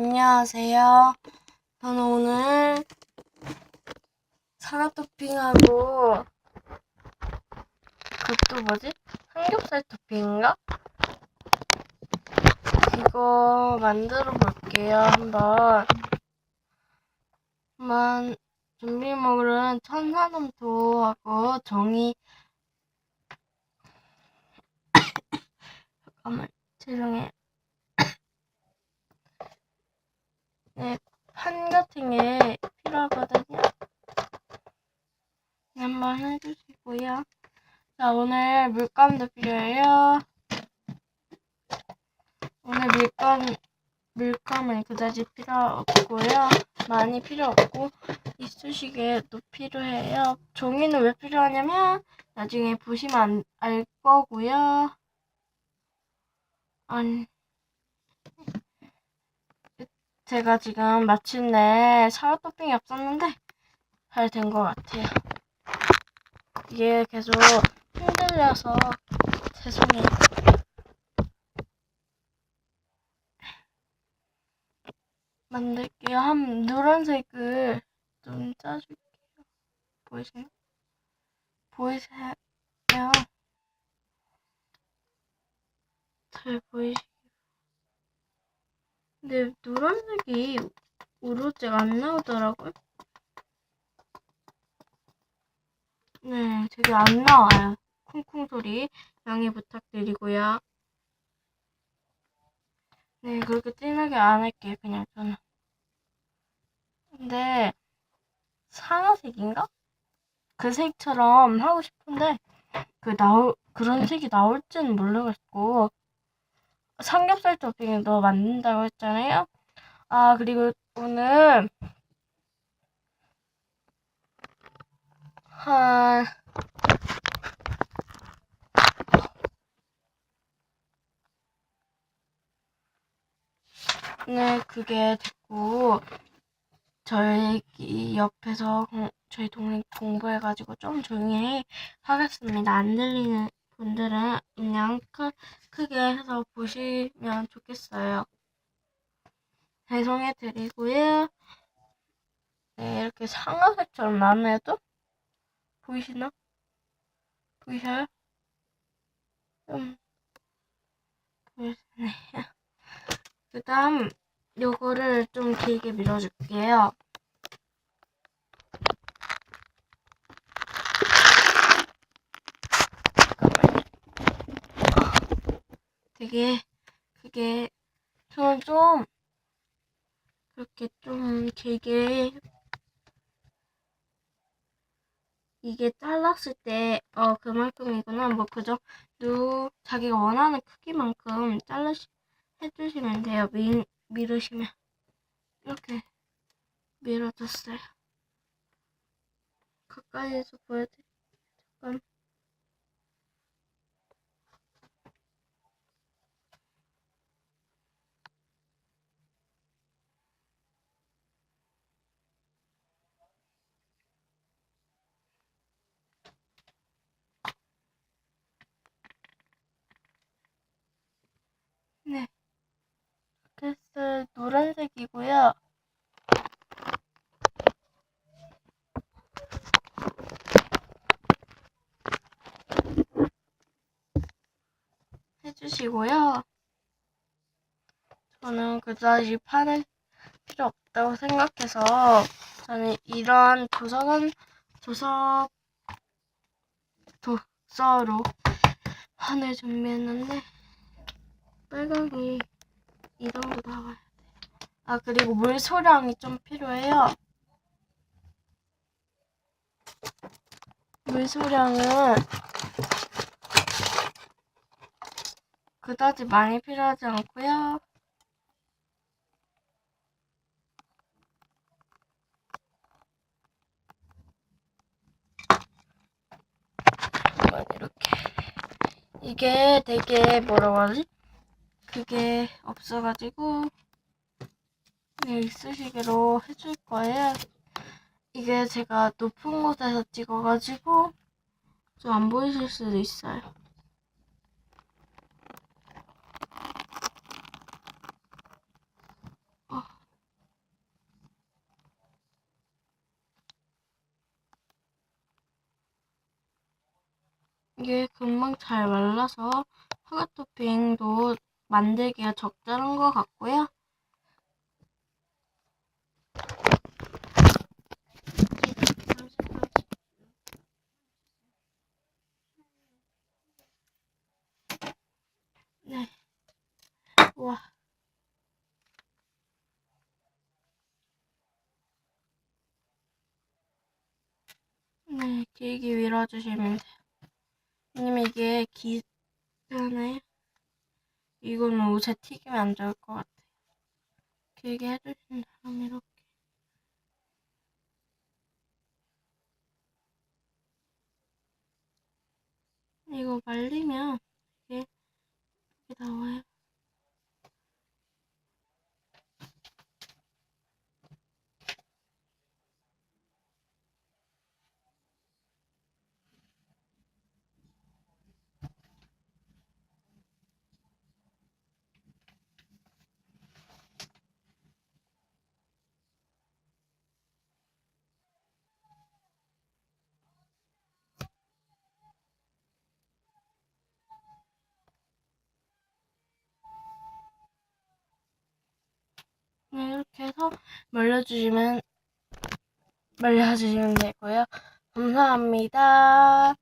안녕하세요. 저는 오늘 사과 토핑하고 그것도 뭐지? 삼겹살 토핑인가? 이거 만들어 볼게요. 한번. 한번 준비물은 천사점토하고 종이 잠깐만 죄송해요. 네, 게 필요하거든요. 네, 한번 해주시고요. 자, 오늘 물감도 필요해요. 오늘 물감, 물감은 그다지 필요 없고요. 많이 필요 없고, 이쑤시개도 필요해요. 종이는 왜 필요하냐면, 나중에 보시면 안, 알 거고요. 아니, 제가 지금 마침내 샤워 토핑이 없었는데 잘 된 것 같아요. 이게 계속 흔들려서 죄송해요. 만들게요. 한 노란색을 좀 짜줄게요. 보이세요? 보이세요? 잘 보이시? 근데 노란색이 오로지가 안 나오더라고요. 네, 되게 안 나와요. 쿵쿵 소리 양해 부탁드리고요. 네, 그렇게 진하게 안 할게요, 그냥 저는. 근데 상아색인가? 그 색처럼 하고 싶은데 그 나올 그런 색이 나올지는 모르겠고 삼겹살 토핑도 만든다고 했잖아요. 아, 그리고 오늘 한 네, 그게 됐고 저희 옆에서 공- 저희 동생 공부해가지고 좀 조용히 하겠습니다. 안 들리는 분들은 그냥 크, 크게 해서 보시면 좋겠어요. 죄송해 드리고요. 네, 이렇게 상아색처럼 나네도 보이시나? 보이셔요? 좀 보이시네요. 그 다음 요거를 좀 길게 밀어줄게요. 되게 그게 저는 좀 그렇게 좀 길게 이게 잘랐을 때 어 그만큼이구나 뭐 그저 누 자기가 원하는 크기만큼 잘라 해주시면 돼요. 미, 밀으시면 이렇게 밀어줬어요. 가까이에서 보여드릴게요. 잠깐. 네. 그래서 노란색이고요. 해주시고요. 저는 그다지 판을 필요 없다고 생각해서 저는 이런 도서관 도서 독서로 판을 준비했는데 빨강이 이 정도 나와야 돼. 아 그리고 물 소량이 좀 필요해요. 물 소량은 그다지 많이 필요하지 않고요. 이렇게 이게 되게 뭐라고 하지? 그게 없어가지고 그냥 이쑤시개로 해줄 거예요. 이게 제가 높은 곳에서 찍어가지고 좀 안 보이실 수도 있어요. 토핑도 만들기가 적절한 것 같고요. 네. 우와. 네, 길게 밀어주시면 돼요. 왜냐면 이게 기잖아요. 이거는 옷에 튀기면 안 좋을 것 같아요. 길게 해주신 다음에 이렇게. 이거 말리면 이게 나와요. 네, 이렇게 해서 말려주시면 말려주시면 되고요. 감사합니다.